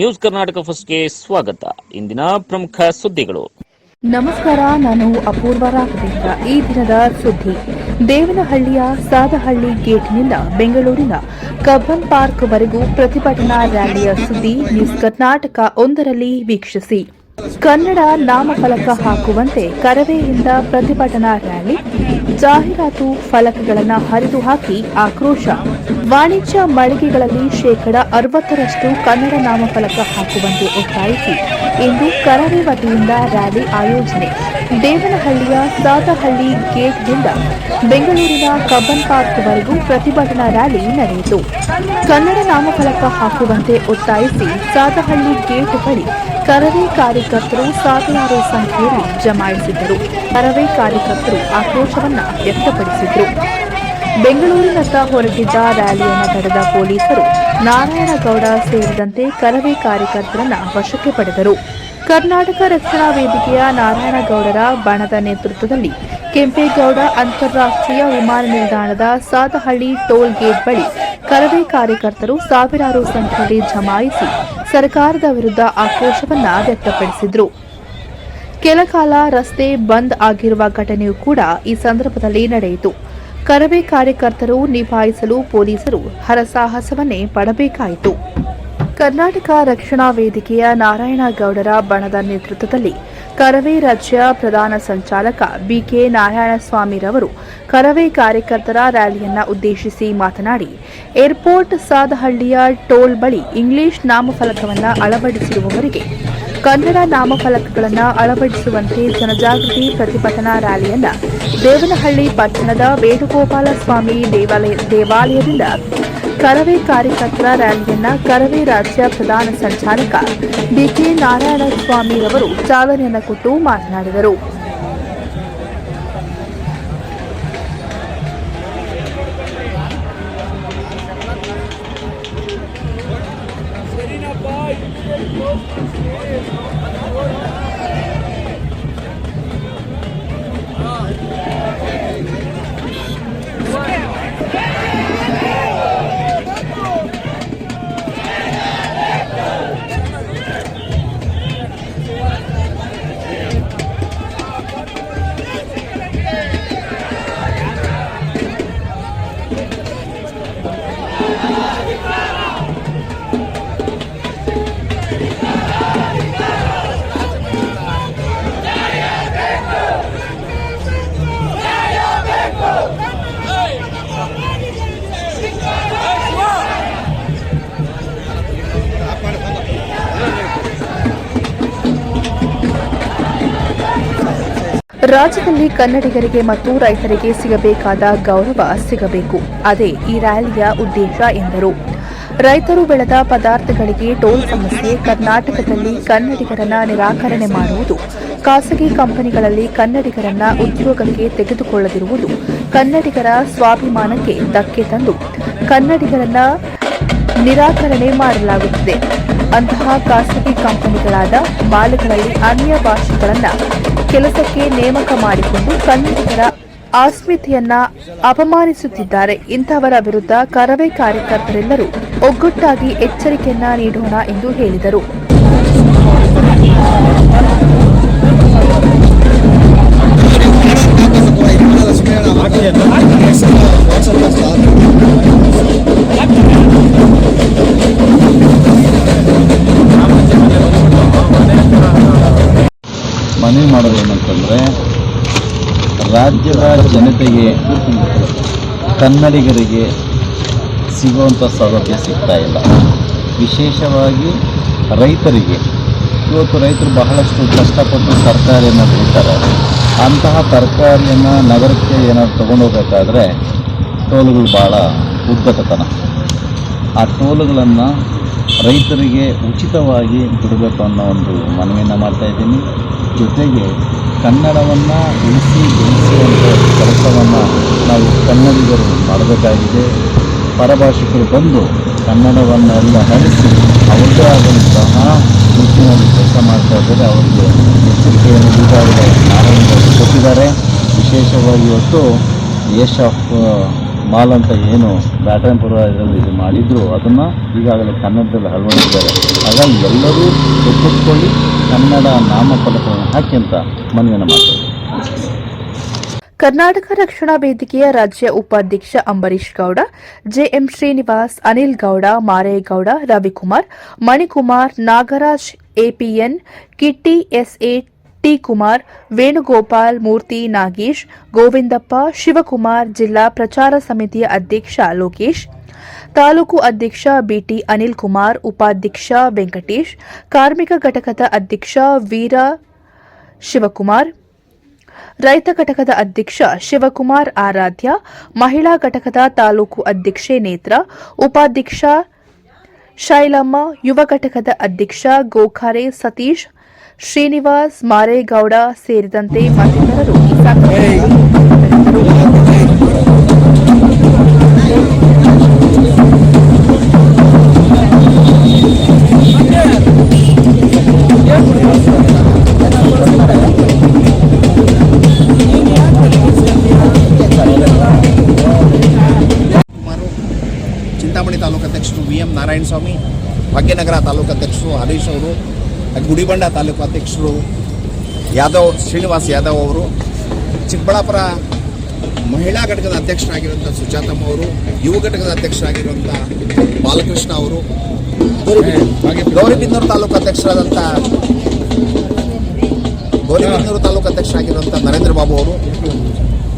News Karnataka ಫಸ್ಟ್ಗೆ ಸ್ವಾಗತ. ಇಂದಿನ ಪ್ರಮುಖ ಸುದ್ದಿಗಳು. ನಮಸ್ಕಾರ, ನಾನು ಅಪೂರ್ವ ರಾಘವೇಂದ್ರ. ಈ ದಿನದ ಸುದ್ದಿ. ದೇವನಹಳ್ಳಿಯ ಸಾದಹಳ್ಳಿ ಗೇಟ್ನಿಂದ ಬೆಂಗಳೂರಿನ ಕಬ್ಬನ್ ಪಾರ್ಕ್ವರೆಗೂ ಪ್ರತಿಭಟನಾ ರ್ಯಾಲಿಯ ಸುದ್ದಿ ನ್ಯೂಸ್ ಕರ್ನಾಟಕ ಒಂದರಲ್ಲಿ ವೀಕ್ಷಿಸಿ. ಕನ್ನಡ ನಾಮಫಲಕ ಹಾಕುವಂತೆ ಕರವೆಯಿಂದ ಪ್ರತಿಭಟನಾ ರ್ಯಾಲಿ, ಜಾಹೀರಾತು ಫಲಕಗಳನ್ನು ಹರಿದು ಹಾಕಿ ಆಕ್ರೋಶ. ವಾಣಿಜ್ಯ ಮಳಿಗೆಗಳಲ್ಲಿ ಶೇಕಡ ಅರವತ್ತರಷ್ಟು ಕನ್ನಡ ನಾಮಫಲಕ ಹಾಕುವಂತೆ ಒತ್ತಾಯಿಸಿ ಇಂದು ಕರವೇ ವತಿಯಿಂದ ರ್ಯಾಲಿ ಆಯೋಜನೆ. ದೇವನಹಳ್ಳಿಯ ಸಾತಹಳ್ಳಿ ಗೇಟ್ನಿಂದ ಬೆಂಗಳೂರಿನ ಕಬ್ಬನ್ ಪಾರ್ಕ್ವರೆಗೂ ಪ್ರತಿಭಟನಾ ರ್ಯಾಲಿ ನಡೆಯಿತು. ಕನ್ನಡ ನಾಮಫಲಕ ಹಾಕುವಂತೆ ಒತ್ತಾಯಿಸಿ ಸಾತಹಳ್ಳಿ ಗೇಟ್ ಬಳಿ ಕರವೇ ಕಾರ್ಯಕರ್ತರು ಸಾವಿರಾರು ಸಂಖ್ಯೆಯಲ್ಲಿ ಜಮಾಯಿಸಿದ್ದರು ಕರವೇ ಕಾರ್ಯಕರ್ತರು ಆಕ್ರೋಶವನ್ನು ವ್ಯಕ್ತಪಡಿಸಿದರು. ಬೆಂಗಳೂರಿನತ್ತ ಹೊರಟಿದ್ದ ರ್ಯಾಲಿಯನ್ನು ತಡೆದ ಪೊಲೀಸರು ನಾರಾಯಣಗೌಡ ಸೇರಿದಂತೆ ಕರವೇ ಕಾರ್ಯಕರ್ತರನ್ನು ವಶಕ್ಕೆ ಪಡೆದರು. ಕರ್ನಾಟಕ ರಕ್ಷಣಾ ವೇದಿಕೆಯ ನಾರಾಯಣಗೌಡರ ಬಣದ ನೇತೃತ್ವದಲ್ಲಿ ಕೆಂಪೇಗೌಡ ಅಂತಾರಾಷ್ಟ್ರೀಯ ವಿಮಾನ ನಿಲ್ದಾಣದ ಸಾದಹಳ್ಳಿ ಟೋಲ್ ಗೇಟ್ ಬಳಿ ಕರವೇ ಕಾರ್ಯಕರ್ತರು ಸಾವಿರಾರು ಸಂಖ್ಯೆಯಲ್ಲಿ ಜಮಾಯಿಸಿ ಸರ್ಕಾರದ ವಿರುದ್ಧ ಆಕ್ರೋಶವನ್ನ ವ್ಯಕ್ತಪಡಿಸಿದ್ರು. ಕೆಲಕಾಲ ರಸ್ತೆ ಬಂದ್ ಆಗಿರುವ ಘಟನೆಯೂ ಕೂಡ ಈ ಸಂದರ್ಭದಲ್ಲಿ ನಡೆಯಿತು. ಕರವೇ ಕಾರ್ಯಕರ್ತರು ನಿಭಾಯಿಸಲು ಪೊಲೀಸರು ಹರಸಾಹಸವನ್ನೇ ಪಡಬೇಕಾಯಿತು. ಕರ್ನಾಟಕ ರಕ್ಷಣಾ ವೇದಿಕೆಯ ನಾರಾಯಣಗೌಡರ ಬಣದ ನೇತೃತ್ವದಲ್ಲಿ ಕರವೇ ರಾಜ್ಯ ಪ್ರಧಾನ ಸಂಚಾಲಕ ಬಿಕೆ ನಾರಾಯಣಸ್ವಾಮಿರವರು ಕರವೇ ಕಾರ್ಯಕರ್ತರ ರ್ಯಾಲಿಯನ್ನ ಉದ್ದೇಶಿಸಿ ಮಾತನಾಡಿ, ಏರ್ಪೋರ್ಟ್ ಸಾದಹಳ್ಳಿಯ ಟೋಲ್ ಬಳಿ ಇಂಗ್ಲಿಷ್ ನಾಮಫಲಕವನ್ನು ಅಳವಡಿಸಿರುವವರಿಗೆ ಕನ್ನಡ ನಾಮಫಲಕಗಳನ್ನು ಅಳವಡಿಸುವಂತೆ ಜನಜಾಗೃತಿ ಪ್ರತಿಭಟನಾ ರ್ಯಾಲಿಯನ್ನ ದೇವನಹಳ್ಳಿ ಪಟ್ಟಣದ ವೇಣುಗೋಪಾಲ ಸ್ವಾಮಿ ದೇವಾಲಯ, ದೇವಾಲಯದಿಂದ ಕರವೇ ಕಾರ್ಯಕರ್ತರ ರ್ಯಾಲಿಯನ್ನ ಕರವೇ ರಾಜ್ಯ ಪ್ರಧಾನ ಸಂಚಾಲಕ ಬಿಕೆ ನಾರಾಯಣಸ್ವಾಮಿರವರು ಚಾಲನೆಯನ್ನು ಕೊಟ್ಟು ಮಾತನಾಡಿದರು. ರಾಜ್ಯದಲ್ಲಿ ಕನ್ನಡಿಗರಿಗೆ ಮತ್ತು ರೈತರಿಗೆ ಸಿಗಬೇಕಾದ ಗೌರವ ಸಿಗಬೇಕು. ಅದೇ ಈ ರ್ಯಾಲಿಯ ಉದ್ದೇಶ ಎಂದರು. ರೈತರು ಬೆಳೆದ ಪದಾರ್ಥಗಳಿಗೆ ಟೋಲ್ ಸಮಸ್ಯೆ, ಕರ್ನಾಟಕದಲ್ಲಿ ಕನ್ನಡಿಗರನ್ನ ನಿರಾಕರಣೆ ಮಾಡುವುದು, ಖಾಸಗಿ ಕಂಪನಿಗಳಲ್ಲಿ ಕನ್ನಡಿಗರನ್ನ ಉದ್ಯೋಗಕ್ಕೆ ತೆಗೆದುಕೊಳ್ಳದಿರುವುದು, ಕನ್ನಡಿಗರ ಸ್ವಾಭಿಮಾನಕ್ಕೆ ಧಕ್ಕೆ ತಂದು ಕನ್ನಡಿಗರನ್ನ ನಿರಾಕರಣೆ ಮಾಡಲಾಗುತ್ತಿದೆ. ಅಂತಹ ಖಾಸಗಿ ಕಂಪನಿಗಳಾದ ಮಾಲ್ಗಳಲ್ಲಿ ಅನ್ಯ ಭಾಷೆಗಳನ್ನ ಕೆಲಸಕ್ಕೆ ನೇಮಕ ಮಾಡಿಕೊಂಡು ಕನ್ನಡಿಗರ ಅಸ್ಮಿತೆಯನ್ನ ಅಪಮಾನಿಸುತ್ತಿದ್ದಾರೆ. ಇಂಥವರ ವಿರುದ್ಧ ಕರವೇ ಕಾರ್ಯಕರ್ತರೆಲ್ಲರೂ ಒಗ್ಗಟ್ಟಾಗಿ ಎಚ್ಚರಿಕೆಯನ್ನ ನೀಡೋಣ ಎಂದು ಹೇಳಿದರು. ಮನವಿ ಮಾಡೋದು ಏನಂತಂದರೆ, ರಾಜ್ಯದ ಜನತೆಗೆ, ಕನ್ನಡಿಗರಿಗೆ ಸಿಗುವಂಥ ಸೌಲಭ್ಯ ಸಿಗ್ತಾ ಇಲ್ಲ. ವಿಶೇಷವಾಗಿ ರೈತರಿಗೆ. ಇವತ್ತು ರೈತರು ಬಹಳಷ್ಟು ಕಷ್ಟಪಟ್ಟು ತರಕಾರಿಯನ್ನು ಬೆಳೀತಾರೆ. ಅಂತಹ ತರಕಾರಿಯನ್ನು ನಗರಕ್ಕೆ ಏನಾದ್ರು ತೊಗೊಂಡೋಗ್ಬೇಕಾದ್ರೆ, ಟೋಲುಗಳು ಭಾಳ ಉದ್ದಟತನ. ಆ ಟೋಲ್ಗಳನ್ನು ರೈತರಿಗೆ ಉಚಿತವಾಗಿ ಬಿಡಬೇಕು ಅನ್ನೋ ಒಂದು ಮನವಿಯನ್ನು ಮಾಡ್ತಾ ಇದ್ದೀನಿ. ಜೊತೆಗೆ ಕನ್ನಡವನ್ನು ಉಳಿಸಿ ಬೆಳೆಸುವಂಥ ಕೆಲಸವನ್ನು ನಾವು ಕನ್ನಡಿಗರು ಮಾಡಬೇಕಾಗಿದೆ. ಪರಭಾಷಿಕರು ಬಂದು ಕನ್ನಡವನ್ನೆಲ್ಲ ನಡೆಸಿ ಅವರದೇ ಆದಂತಹ ನಿಟ್ಟಿನಲ್ಲಿ ಕೆಲಸ ಮಾಡ್ತಾ ಇದ್ದಾರೆ. ಅವರಿಗೆ ಎಚ್ಚರಿಕೆಯನ್ನು ಈಗಾಗಲೇ ನಾರಾಯಣ ಕೊಟ್ಟಿದ್ದಾರೆ. ವಿಶೇಷವಾಗಿ ಇವತ್ತು ಏಷ್ ಆಫ್ ಮಾಲ್ ಅಂತ ಏನು ಬ್ಯಾಟರಾಯಪುರ ಇದರಲ್ಲಿ ಇದು ಮಾಡಿದ್ರು, ಅದನ್ನು ಈಗಾಗಲೇ ಕನ್ನಡದಲ್ಲಿ ಅಳವಡಿಸಿದ್ದಾರೆ. ಹಾಗಾಗಿ ಎಲ್ಲರೂ ಒಪ್ಪಿಸ್ಕೊಳ್ಳಿ, ಕನ್ನಡ ನಾಮಫಲಕವನ್ನು ಹಾಕಿ ಅಂತ ಮನವಿಯನ್ನು ಮಾಡ್ತಾರೆ ಕರ್ನಾಟಕ ರಕ್ಷಣಾ ವೇದಿಕೆಯ ರಾಜ್ಯ ಉಪಾಧ್ಯಕ್ಷ Ambareesh Gowda, JM Srinivas, Anil Gowda, Maregowda, Ravikumar, Manikumar, Nagaraj APN Kitti SA T Kumar Venugopal, Murthy, Nagesh, Govindappa, Shivakumar, ಜಿಲ್ಲಾ ಪ್ರಚಾರ ಸಮಿತಿಯ ಅಧ್ಯಕ್ಷ ಲೋಕೇಶ್, ತಾಲೂಕು ಅಧ್ಯಕ್ಷ ಬಿಟಿ ಅನಿಲ್ ಕುಮಾರ್ ಉಪಾಧ್ಯಕ್ಷ ವೆಂಕಟೇಶ್, ಕಾರ್ಮಿಕ ಘಟಕದ ಅಧ್ಯಕ್ಷ ವೀರ ಶಿವಕುಮಾರ್, ರೈತ ಘಟಕದ ಅಧ್ಯಕ್ಷ ಶಿವಕುಮಾರ್ ಆರಾಧ್ಯ, ಮಹಿಳಾ ಘಟಕದ ತಾಲೂಕು ಅಧ್ಯಕ್ಷೆ ನೇತ್ರ, ಉಪಾಧ್ಯಕ್ಷ ಶೈಲಮ್ಮ, ಯುವ ಘಟಕದ ಅಧ್ಯಕ್ಷ ಗೋಖಾರೆ ಸತೀಶ್ ಶ್ರೀನಿವಾಸ್ ಮಾರೇಗೌಡ ಸೇರಿದಂತೆ ಮತ್ತಿತರರು ಚಿಂತಾಮಣಿ ತಾಲೂಕು ಅಧ್ಯಕ್ಷರು ವಿ ಎಂ ನಾರಾಯಣಸ್ವಾಮಿ, ಭಾಗ್ಯನಗರ ತಾಲೂಕು ಅಧ್ಯಕ್ಷರು ಹರೀಶ್ ಅವರು ಗುಡಿಬಂಡ ತಾಲೂಕು ಅಧ್ಯಕ್ಷರು ಯಾದವ್ ಶ್ರೀನಿವಾಸ್ ಯಾದವ್ ಅವರು, ಚಿಕ್ಕಬಳ್ಳಾಪುರ ಮಹಿಳಾ ಘಟಕದ ಅಧ್ಯಕ್ಷರಾಗಿರುವಂಥ ಸುಜಾತಮ್ಮ ಅವರು, ಯುವ ಘಟಕದ ಅಧ್ಯಕ್ಷರಾಗಿರುವಂಥ ಬಾಲಕೃಷ್ಣ ಅವರು ಹಾಗೆ ಗೌರಿಬಿದನೂರು ತಾಲೂಕು ಅಧ್ಯಕ್ಷರಾದಂಥ ಗೌರಿಬಿಂದೂರು ತಾಲೂಕು ಅಧ್ಯಕ್ಷರಾಗಿರುವಂಥ ನರೇಂದ್ರ ಬಾಬು ಅವರು,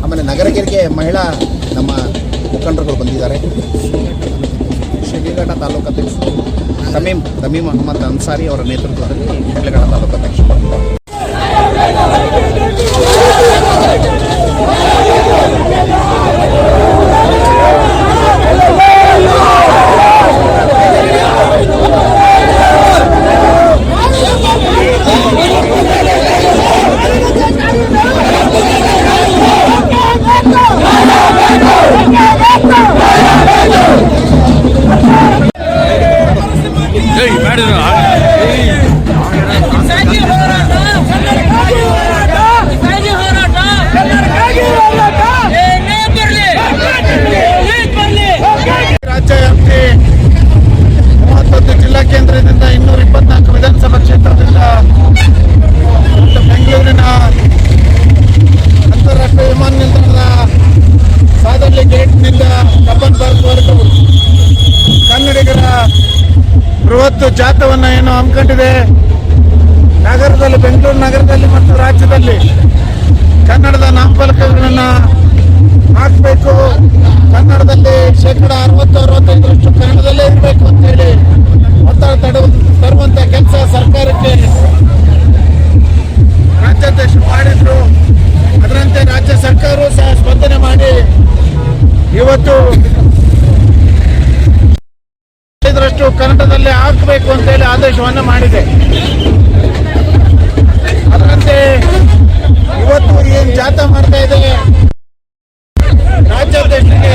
ಆಮೇಲೆ ನಗರಗಿರಿಗೆ ಮಹಿಳಾ ನಮ್ಮ ಮುಖಂಡರುಗಳು ಬಂದಿದ್ದಾರೆ. ಶ್ರೀಘಟ್ಟ ತಾಲೂಕು ಅಧ್ಯಕ್ಷರು. ತಮೀಮ್ ತಮೀಮ್ ಅಹಮದ್ ಅನ್ಸಾರಿ ಅವರ ನೇತೃತ್ವದಲ್ಲಿ ಶಿಡ್ಲಘಟ್ಟ ತಾಲೂಕು ಅಧ್ಯಕ್ಷರು ಜಾಥವನ್ನು ಏನು ಹಮ್ಮಿಕೊಂಡಿದೆ. ನಗರದಲ್ಲಿ, ಬೆಂಗಳೂರು ನಗರದಲ್ಲಿ ಮತ್ತು ರಾಜ್ಯದಲ್ಲಿ ಕನ್ನಡದ ನಾಮಫಲಕಗಳನ್ನು ಹಾಕಬೇಕು. ಕನ್ನಡದಲ್ಲಿ ಶೇಕಡ ಅರವತ್ತು ಅರವತ್ತೈದರಷ್ಟು ಕನ್ನಡದಲ್ಲೇ ಇರಬೇಕು ಅಂತೇಳಿ ಒತ್ತಡ ತಡು, ತರುವಂತ ಕೆಲಸ ಸರ್ಕಾರಕ್ಕೆ ರಾಜ್ಯಾಧ್ಯಕ್ಷರು ಮಾಡಿದ್ರು. ಅದರಂತೆ ರಾಜ್ಯ ಸರ್ಕಾರವು ಸಹ ಸ್ಪಂದನೆ ಮಾಡಿ ಇವತ್ತು ಐದರಷ್ಟು ಕನ್ನಡದಲ್ಲಿ ಹಾಕಬೇಕು ಅಂತೇಳಿ ಆದೇಶವನ್ನು ಮಾಡಿದೆ. ಅದರಂತೆ ಇವತ್ತು ಏನ್ ಜಾಥಾ ಮಾಡ್ತಾ ಇದೆ ರಾಜ್ಯಾಧ್ಯಕ್ಷರಿಗೆ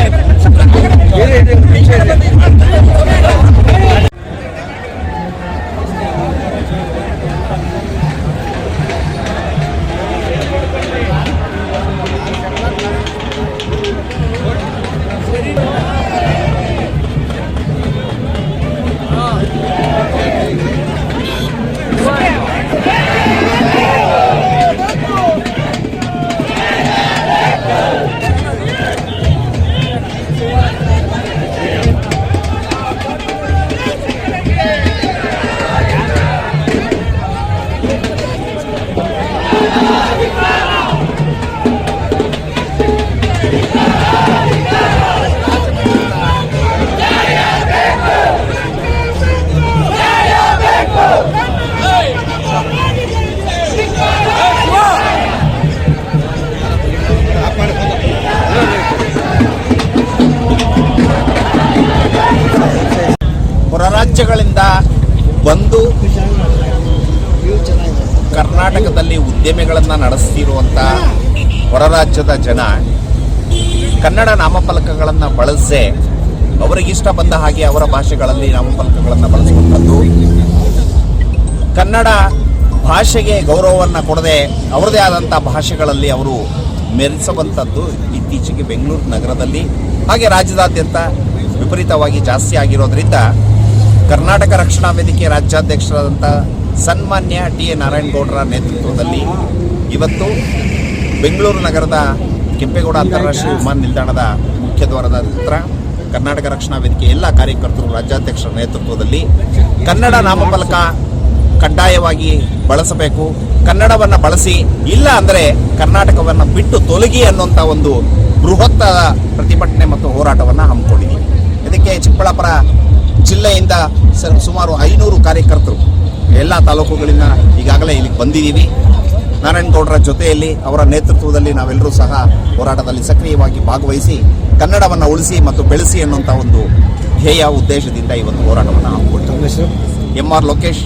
ಉದ್ಯಮಿಗಳನ್ನು ನಡೆಸ್ತಿರುವಂಥ ಹೊರ ರಾಜ್ಯದ ಜನ ಕನ್ನಡ ನಾಮಫಲಕಗಳನ್ನು ಬಳಸದೆ ಅವರಿಗಿಷ್ಟ ಬಂದ ಹಾಗೆ ಅವರ ಭಾಷೆಗಳಲ್ಲಿ ನಾಮಫಲಕಗಳನ್ನು ಬಳಸುವಂಥದ್ದು ಕನ್ನಡ ಭಾಷೆಗೆ ಗೌರವವನ್ನು ಕೊಡದೆ ಅವರದೇ ಆದಂಥ ಭಾಷೆಗಳಲ್ಲಿ ಅವರು ಮೆರೆಸುವಂಥದ್ದು ಇತ್ತೀಚೆಗೆ ಬೆಂಗಳೂರು ನಗರದಲ್ಲಿ. ಹಾಗೆ ರಾಜ್ಯದಾದ್ಯಂತ ವಿಪರೀತವಾಗಿ ಜಾಸ್ತಿ ಆಗಿರೋದ್ರಿಂದ ಕರ್ನಾಟಕ ರಕ್ಷಣಾ ವೇದಿಕೆ ರಾಜ್ಯಾಧ್ಯಕ್ಷರಾದಂಥ ಸನ್ಮಾನ್ಯ ಟಿ ಎ ನಾರಾಯಣಗೌಡರ ನೇತೃತ್ವದಲ್ಲಿ ಇವತ್ತು ಬೆಂಗಳೂರು ನಗರದ ಕೆಂಪೇಗೌಡ ಅಂತಾರಾಷ್ಟ್ರೀಯ ವಿಮಾನ ನಿಲ್ದಾಣದ ಮುಖ್ಯ ದ್ವಾರದ ಹತ್ರ ಕರ್ನಾಟಕ ರಕ್ಷಣಾ ವೇದಿಕೆ ಎಲ್ಲ ಕಾರ್ಯಕರ್ತರು ರಾಜ್ಯಾಧ್ಯಕ್ಷರ ನೇತೃತ್ವದಲ್ಲಿ ಕನ್ನಡ ನಾಮಫಲಕ ಕಡ್ಡಾಯವಾಗಿ ಬಳಸಬೇಕು. ಕನ್ನಡವನ್ನು ಬಳಸಿ, ಇಲ್ಲ ಅಂದರೆ ಕರ್ನಾಟಕವನ್ನು ಬಿಟ್ಟು ತೊಲಗಿ ಅನ್ನುವಂಥ ಒಂದು ಬೃಹತ್ ಪ್ರತಿಭಟನೆ ಮತ್ತು ಹೋರಾಟವನ್ನು ಹಮ್ಮಿಕೊಂಡಿದ್ದೀವಿ. ಇದಕ್ಕೆ ಚಿಕ್ಕಬಳ್ಳಾಪುರ ಜಿಲ್ಲೆಯಿಂದ ಸುಮಾರು ಐನೂರು ಕಾರ್ಯಕರ್ತರು ಎಲ್ಲ ತಾಲೂಕುಗಳಿಂದ ಈಗಾಗಲೇ ಇಲ್ಲಿಗೆ ಬಂದಿದ್ದೀವಿ. ನಾರಾಯಣಗೌಡರ ಜೊತೆಯಲ್ಲಿ ಅವರ ನೇತೃತ್ವದಲ್ಲಿ ನಾವೆಲ್ಲರೂ ಸಹ ಹೋರಾಟದಲ್ಲಿ ಸಕ್ರಿಯವಾಗಿ ಭಾಗವಹಿಸಿ ಕನ್ನಡವನ್ನು ಉಳಿಸಿ ಮತ್ತು ಬೆಳೆಸಿ ಅನ್ನುವಂಥ ಒಂದು ಧ್ಯೇಯ ಉದ್ದೇಶದಿಂದ ಈ ಒಂದು ಹೋರಾಟವನ್ನು ಹಮ್ಮಿಕೊಳ್ತೀವಿ ಎಂ ಆರ್ ಲೋಕೇಶ್.